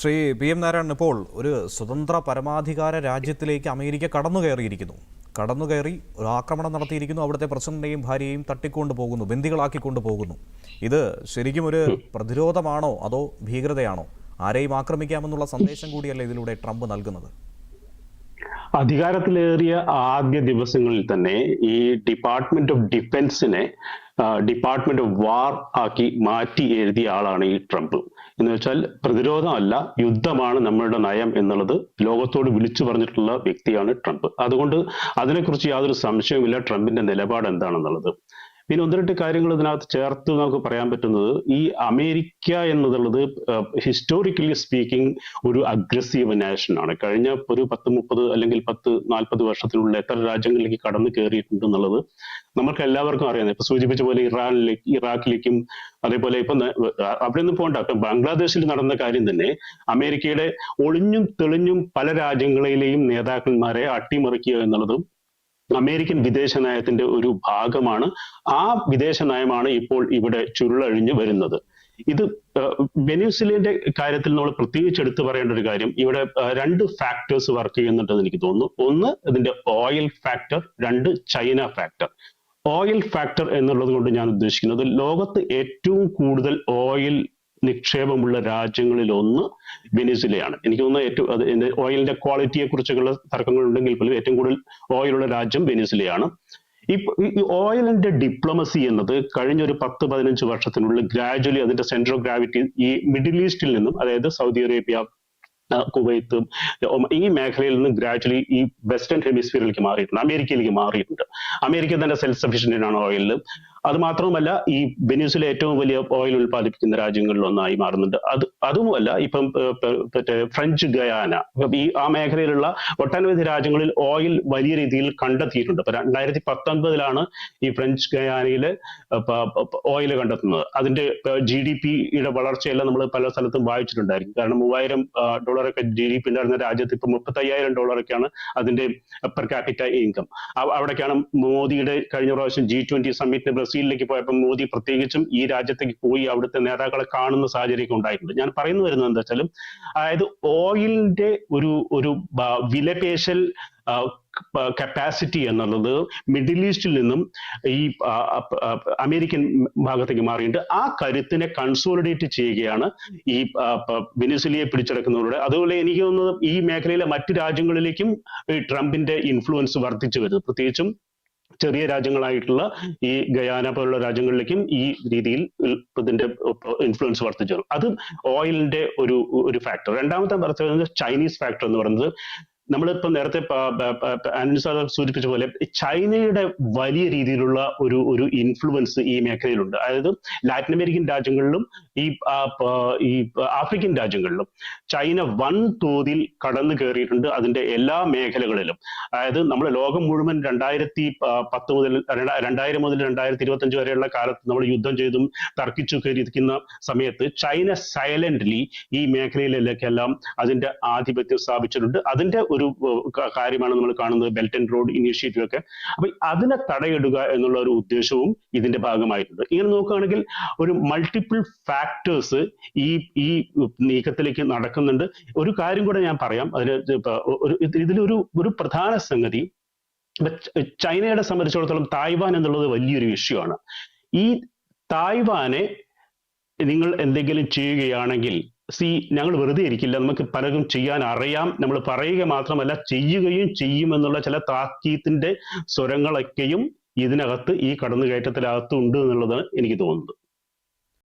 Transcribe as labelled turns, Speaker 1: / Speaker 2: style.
Speaker 1: Shri P M Narayanan ഇപ്പോൾ ഒരു സ്വതന്ത്ര പരമാധികാര രാജ്യത്തിലേക്ക് അമേരിക്ക കടന്നു കയറിയിരിക്കുന്നു കടന്നു കയറി ഒരു ആക്രമണം നടത്തിയിരിക്കുന്നു. അവിടുത്തെ പ്രസിഡന്റിനെയും ഭാര്യയെയും തട്ടിക്കൊണ്ട് പോകുന്നു. ബന്ദികളാക്കിക്കൊണ്ട് പോകുന്നു. ഇത് ശരിക്കും ഒരു പ്രതിരോധമാണോ അതോ ഭീകരതയാണോ? ആരെയും ആക്രമിക്കാമെന്നുള്ള സന്ദേശം കൂടിയല്ല ഇതിലൂടെ ട്രംപ് നൽകുന്നത്?
Speaker 2: അധികാരത്തിലേറിയ ആദ്യ ദിവസങ്ങളിൽ തന്നെ ഈ ഡിപ്പാർട്ട്മെന്റ് ഓഫ് ഡിഫൻസിനെ ഡിപ്പാർട്ട്മെന്റ് ഓഫ് വാർ ആക്കി മാറ്റി എഴുതിയ ആളാണ് ഈ ട്രംപ്. എന്ന് വെച്ചാൽ പ്രതിരോധമല്ല യുദ്ധമാണ് നമ്മളുടെ നയം എന്നുള്ളത് ലോകത്തോട് വിളിച്ചു പറഞ്ഞിട്ടുള്ള വ്യക്തിയാണ് ട്രംപ്. അതുകൊണ്ട് അതിനെക്കുറിച്ച് യാതൊരു സംശയവുമില്ല ട്രംപിന്റെ നിലപാട് എന്താണെന്നുള്ളത് പിന്നെ ഒന്ന് രണ്ട് കാര്യങ്ങൾ ഇതിനകത്ത് ചേർത്ത് നമുക്ക് പറയാൻ പറ്റുന്നത് ഈ അമേരിക്ക എന്നുള്ളത് ഹിസ്റ്റോറിക്കലി സ്പീക്കിംഗ് ഒരു അഗ്രസീവ് നാഷൻ ആണ്. കഴിഞ്ഞ ഒരു പത്ത് മുപ്പത് അല്ലെങ്കിൽ പത്ത് നാൽപ്പത് വർഷത്തിനുള്ളിൽ എത്ര രാജ്യങ്ങളിലേക്ക് കടന്നു കയറിയിട്ടുണ്ട് എന്നുള്ളത് നമുക്ക് എല്ലാവർക്കും അറിയാം. ഇപ്പൊ സൂചിപ്പിച്ച പോലെ ഇറാനിലേക്ക് ഇറാഖിലേക്കും അതേപോലെ ഇപ്പൊ അവിടെ നിന്ന് പോകണ്ട ഇപ്പൊ ബംഗ്ലാദേശിൽ നടന്ന കാര്യം തന്നെ അമേരിക്കയുടെ ഒളിഞ്ഞും തെളിഞ്ഞും പല രാജ്യങ്ങളിലെയും നേതാക്കന്മാരെ അട്ടിമറിക്കുക എന്നുള്ളതും അമേരിക്കൻ വിദേശ നയത്തിന്റെ ഒരു ഭാഗമാണ്. ആ വിദേശ നയമാണ് ഇപ്പോൾ ഇവിടെ ചുരുളഴിഞ്ഞു വരുന്നത്. ഇത് വെനസ്വലിന്റെ കാര്യത്തിൽ നമ്മൾ പ്രത്യേകിച്ച് എടുത്തു പറയേണ്ട ഒരു കാര്യം. ഇവിടെ രണ്ട് ഫാക്ടേഴ്സ് വർക്ക് ചെയ്യുന്നുണ്ടെന്ന് എനിക്ക് തോന്നുന്നു. ഒന്ന് ഇതിന്റെ ഓയിൽ ഫാക്ടർ രണ്ട് ചൈന ഫാക്ടർ ഓയിൽ ഫാക്ടർ എന്നുള്ളത് കൊണ്ട് ഞാൻ ഉദ്ദേശിക്കുന്നത് ലോകത്ത് ഏറ്റവും കൂടുതൽ ഓയിൽ നിക്ഷേപമുള്ള രാജ്യങ്ങളിൽ ഒന്ന് വെനിസുലയാണ് എനിക്ക് തോന്നുന്നു ഏറ്റവും അത് ഓയിലിന്റെ ക്വാളിറ്റിയെ കുറിച്ചുള്ള തർക്കങ്ങൾ ഉണ്ടെങ്കിൽ പോലും ഏറ്റവും കൂടുതൽ ഓയിലുള്ള രാജ്യം വെനിസുലയാണ് ഈ ഓയിലിന്റെ ഡിപ്ലോമസി എന്നത് കഴിഞ്ഞ ഒരു പത്ത് പതിനഞ്ച് വർഷത്തിനുള്ളിൽ ഗ്രാജുവലി അതിന്റെ സെന്റർ ഓഫ് ഗ്രാവിറ്റി ഈ മിഡിൽ ഈസ്റ്റിൽ നിന്നും അതായത് സൗദി അറേബ്യ കുവൈത്ത് ഈ മേഖലയിൽ നിന്ന് ഗ്രാജുവലി ഈ വെസ്റ്റേൺ ഹെമിസ്ഫിയറിലേക്ക് മാറിയിട്ടുണ്ട് അമേരിക്കയിലേക്ക് മാറിയിട്ടുണ്ട്. അമേരിക്ക തന്നെ സെൽഫ് സഫീഷ്യന്റ് ആണ് ഓയിലിൽ അത് മാത്രവുമല്ല ഈ വെനീസിലെ ഏറ്റവും വലിയ ഓയിൽ ഉൽപ്പാദിപ്പിക്കുന്ന രാജ്യങ്ങളിൽ ഒന്നായി മാറുന്നുണ്ട്. അത് അതുമല്ല ഇപ്പം മറ്റേ ഫ്രഞ്ച് ഗയാന. ഈ ആ മേഖലയിലുള്ള ഒട്ടനവധി രാജ്യങ്ങളിൽ ഓയിൽ വലിയ രീതിയിൽ കണ്ടെത്തിയിട്ടുണ്ട്. ഇപ്പൊ രണ്ടായിരത്തി പത്തൊൻപതിലാണ് ഈ ഫ്രഞ്ച് ഗയാനയിൽ ഓയിൽ കണ്ടെത്തുന്നത്. അതിന്റെ ജി ഡി പിയുടെ വളർച്ചയെല്ലാം നമ്മൾ പല സ്ഥലത്തും വായിച്ചിട്ടുണ്ടായിരിക്കും. കാരണം മൂവായിരം ഡോളറൊക്കെ ജി ഡി പി ഉണ്ടായിരുന്ന രാജ്യത്ത് ഇപ്പൊ മുപ്പത്തയ്യായിരം ഡോളറൊക്കെയാണ് അതിന്റെ പെർ ക്യാപിറ്റ ഇൻകം അവിടേക്കാണ് മോദിയുടെ കഴിഞ്ഞ പ്രാവശ്യം ജി ട്വന്റി സമ്മിറ്റിന് ബ്രസീലിലേക്ക് പോയപ്പോൾ മോദി പ്രത്യേകിച്ചും ഈ രാജ്യത്തേക്ക് പോയി അവിടുത്തെ നേതാക്കളെ കാണുന്ന സാഹചര്യമൊക്കെ ഉണ്ടായിട്ടുണ്ട്. ഞാൻ പറയുന്നു വരുന്നത് എന്താ വെച്ചാലും അതായത് ഓയിലിന്റെ ഒരു ഒരു വിലപേശൽ കപ്പാസിറ്റി എന്നുള്ളത് മിഡിൽ ഈസ്റ്റിൽ നിന്നും ഈ അമേരിക്കൻ ഭാഗത്തേക്ക് മാറിയിട്ട് ആ കരുത്തിനെ കൺസോളിഡേറ്റ് ചെയ്യുകയാണ് ഈ പ- പിടിച്ചെടുക്കുന്നവരുടെ. അതുപോലെ എനിക്ക് തോന്നുന്നത് ഈ മേഖലയിലെ മറ്റു രാജ്യങ്ങളിലേക്കും ഈ ട്രംപിന്റെ ഇൻഫ്ലുവൻസ് വർദ്ധിച്ചു വരുന്നത് പ്രത്യേകിച്ചും ചെറിയ രാജ്യങ്ങളായിട്ടുള്ള ഈ ഗയാന പോലുള്ള രാജ്യങ്ങളിലേക്കും ഈ രീതിയിൽ ഇതിന്റെ ഇൻഫ്ലുവൻസ് വർദ്ധിച്ചു. അത് ഓയിലിന്റെ ഒരു ഒരു ഫാക്ടർ രണ്ടാമത്തെ ചൈനീസ് ഫാക്ടർ എന്ന് പറയുന്നത് നമ്മളിപ്പോ നേരത്തെ സൂചിപ്പിച്ച പോലെ ചൈനയുടെ വലിയ രീതിയിലുള്ള ഒരു ഒരു ഇൻഫ്ലുവൻസ് ഈ മേഖലയിലുണ്ട്. അതായത് ലാറ്റിൻ അമേരിക്കൻ രാജ്യങ്ങളിലും ഈ ഈ ആഫ്രിക്കൻ രാജ്യങ്ങളിലും ചൈന വൻ തോതിൽ കടന്നു കയറിയിട്ടുണ്ട് അതിന്റെ എല്ലാ മേഖലകളിലും. അതായത് നമ്മൾ ലോകം മുഴുവൻ രണ്ടായിരത്തി പത്ത് മുതൽ രണ്ടാ- രണ്ടായിരം മുതൽ രണ്ടായിരത്തി ഇരുപത്തി അഞ്ച് വരെയുള്ള കാലത്ത് നമ്മൾ യുദ്ധം ചെയ്തും തർക്കിച്ചു കയറിയിരിക്കുന്ന സമയത്ത് ചൈന സൈലന്റ്ലി ഈ മേഖലയിലേക്കെല്ലാം അതിന്റെ ആധിപത്യം സ്ഥാപിച്ചിട്ടുണ്ട്. അതിന്റെ ഒരു ക- കാര്യമാണ് നമ്മൾ കാണുന്നത് ബെൽറ്റ് ആൻഡ് റോഡ് ഇനിഷ്യേറ്റീവ് ഒക്കെ. അപ്പൊ അതിനെ തടയിടുക എന്നുള്ള ഒരു ഉദ്ദേശവും ഇതിന്റെ ഭാഗമായിട്ടുണ്ട്. ഇങ്ങനെ നോക്കുകയാണെങ്കിൽ ഒരു മൾട്ടിപ്പിൾ ഫാക്ടേഴ്സ് ഈ ഈ നീക്കത്തിലേക്ക് നടക്കുന്നുണ്ട്. ഒരു കാര്യം കൂടെ ഞാൻ പറയാം. അതിന് ഒരു ഇതിലൊരു ഒരു പ്രധാന സംഗതി ചൈനയുടെ സംബന്ധിച്ചിടത്തോളം തായ്വാൻ എന്നുള്ളത് വലിയൊരു വിഷയമാണ്. ഈ തായ്വാനെ നിങ്ങൾ എന്തെങ്കിലും ചെയ്യുകയാണെങ്കിൽ സി ഞങ്ങൾ വെറുതെ ഇരിക്കില്ല. നമുക്ക് പലതും ചെയ്യാൻ അറിയാം. നമ്മൾ പറയുക മാത്രമല്ല ചെയ്യുകയും ചെയ്യുമെന്നുള്ള ചില താക്കീത്തിന്റെ സ്വരങ്ങളൊക്കെയും ഇതിനകത്ത് ഈ കടന്നുകയറ്റത്തിനകത്ത് ഉണ്ട് എന്നുള്ളതാണ് എനിക്ക് തോന്നുന്നത്.